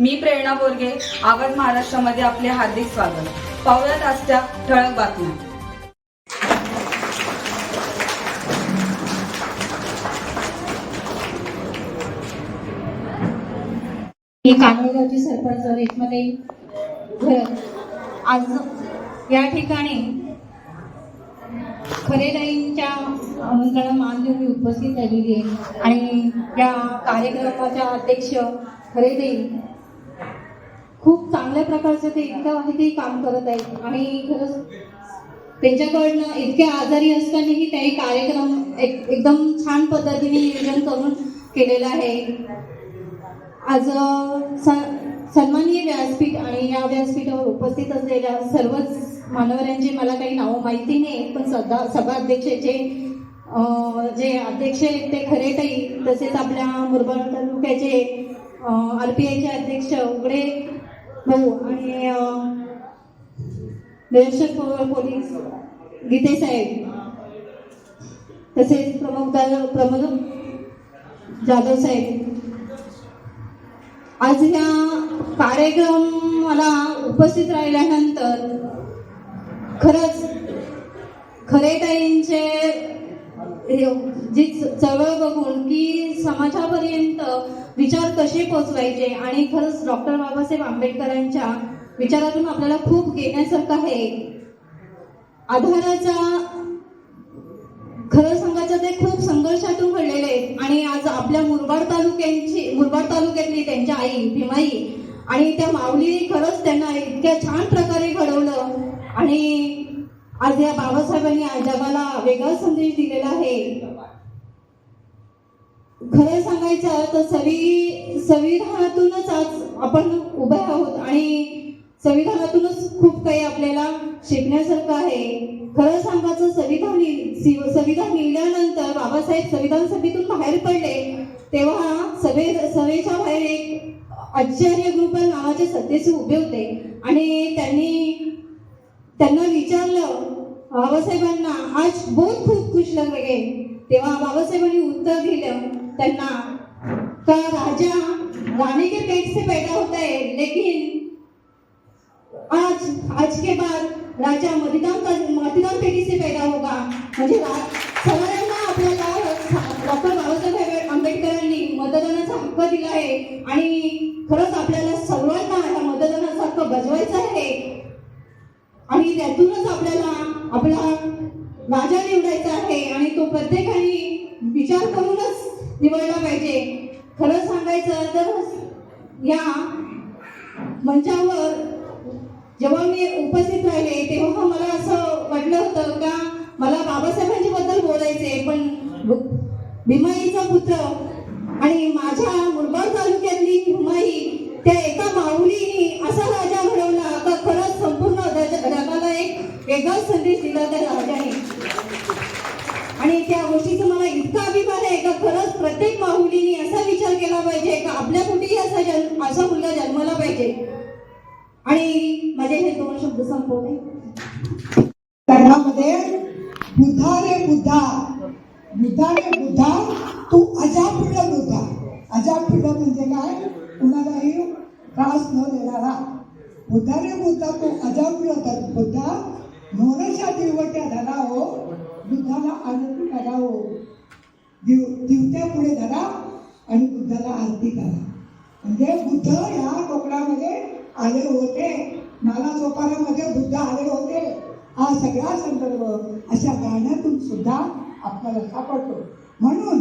मी प्रेरणा बोरगे आवाज महाराष्ट्रामध्ये आपले हार्दिक स्वागत. पाहुयात आजच्या ठळक बातम्या. मी सरपंच रेशमाताई आज या ठिकाणी खरेदाईंच्या आमंत्रणा मान देऊन मी उपस्थित झालेली आहे. आणि या कार्यक्रमाच्या अध्यक्ष खरेदाई चांगल्या प्रकारचं ते इतकं आहे ते काम करत आहेत. आणि खरंच त्यांच्याकडनं इतके आजारी असतानाही त्याही कार्यक्रम एक एकदम छान पद्धतीने नियोजन करून केलेलं आहे. आज स- सन्माननीय व्यासपीठ आणि या व्यासपीठावर उपस्थित असलेल्या सर्वच मान्यवरांची मला काही नावं माहिती नाही पण सदा सभा अध्यक्षाचे जे अध्यक्ष आहेत ते खरेटाई तसेच आपल्या मुरबाड तालुक्याचे आर पी आयचे अध्यक्ष उघडे भाऊ आणि निरीक्षक पोलीस गीते साहेब तसेच प्रमुख प्रमुख जाधव साहेब. आज ह्या कार्यक्रमाला उपस्थित राहिल्यानंतर खरंच खरे ताईंचे जी चळवळ बघून की समाजापर्यंत विचार कसे पोचवायचे? आणि खरंच डॉक्टर बाबासाहेब आंबेडकरांच्या विचारातून आपल्याला खूप घेण्यासारखं आहे. आधाराचा खरं सांगायचं ते खूप संघर्षातून घडलेले आहेत. आणि आज आपल्या मुरबाड तालुक्यांची मुरबाड तालुक्यातली त्यांच्या आई भीमाई आणि त्या माऊली खरंच त्यांना इतक्या छान प्रकारे घडवलं. आणि आज या बाबासाहेबांनी जगाला वेगळा संदेश दिलेला आहे. खरं सांगायचं तर संवि संविधानातूनच आज आपण उभे आहोत आणि संविधानातूनच खूप काही आपल्याला शिकण्यासारखं आहे. खरं सांगायचं संविधान संविधान लिहिल्यानंतर बाबासाहेब संविधान सभेतून बाहेर पडले तेव्हा सभे सभेच्या बाहेर एक आचार्य ग्रुपल नावाचे सदस्य उभे होते आणि त्यांनी त्यांना विचारलं बाबासाहेबांना आज बहुत खूप खुश लग तेव्हा बाबासाहेबांनी उत्तर दिलं त्यांना. का राजा रानी के पेट से पैदा होता है लेकिन आज आज के बाद राजा मतदान कर- मतदान पेटी से पैदा होगा. म्हणजे सर्वांना सगळ्यांना आपल्याला डॉक्टर बाबासाहेब आंबेडकरांनी मतदानाचा हक्क दिला आहे. आणि खरंच आपल्याला सर्वांना हा मतदानाचा हक्क बजवायचा आहे. आणि त्यातूनच आपल्याला आपला राजा निवडायचा आहे. आणि तो प्रत्येकाने विचार करूनच निवडला पाहिजे. खरं सांगायचं तर या मंचावर जेव्हा मी उपस्थित राहिले तेव्हा मला असं वाटलं होतं का मला बाबासाहेबांच्या बद्दल बोलायचे पण भीमाईचा पुत्र आणि माझ्या मुरबाड तालुक्यातली भीमाई त्या एका माऊलीने असा राजा घडवला का खरंच संपूर्ण जग- जगाला एक वेगळाच संदेश दिला त्या राजाने आणि त्या गोष्टीचा मला इतका अभिमान आहे का खरंच प्रत्येक माहुलीने असा विचार केला पाहिजे का आपल्या कुठेही असा जन्म असा मुलगा जन्मला पाहिजे. आणि माझे हे दोन शब्द संपवले कर्णामध्ये बुद्धा रे बुद्धा बुद्धा रे बुद्धा तू अजापुढ बुद्धा. अजापुढ म्हणजे काय? कुणालाही त्रास न देणारा. बुद्धा रे बुद्धा तू अजापुढ बुद्धा मोरच्या दिवट्या धराहो बुद्धाला आनंद करावो दिव दिवट्या पुढे धरा आणि बुद्धाला आरती करा. म्हणजे बुद्ध या कोकणामध्ये आले होते. नालासोपारामध्ये बुद्ध आले होते. हा सगळा संदर्भ अशा गाण्यातून सुद्धा आपल्याला सापडतो. म्हणून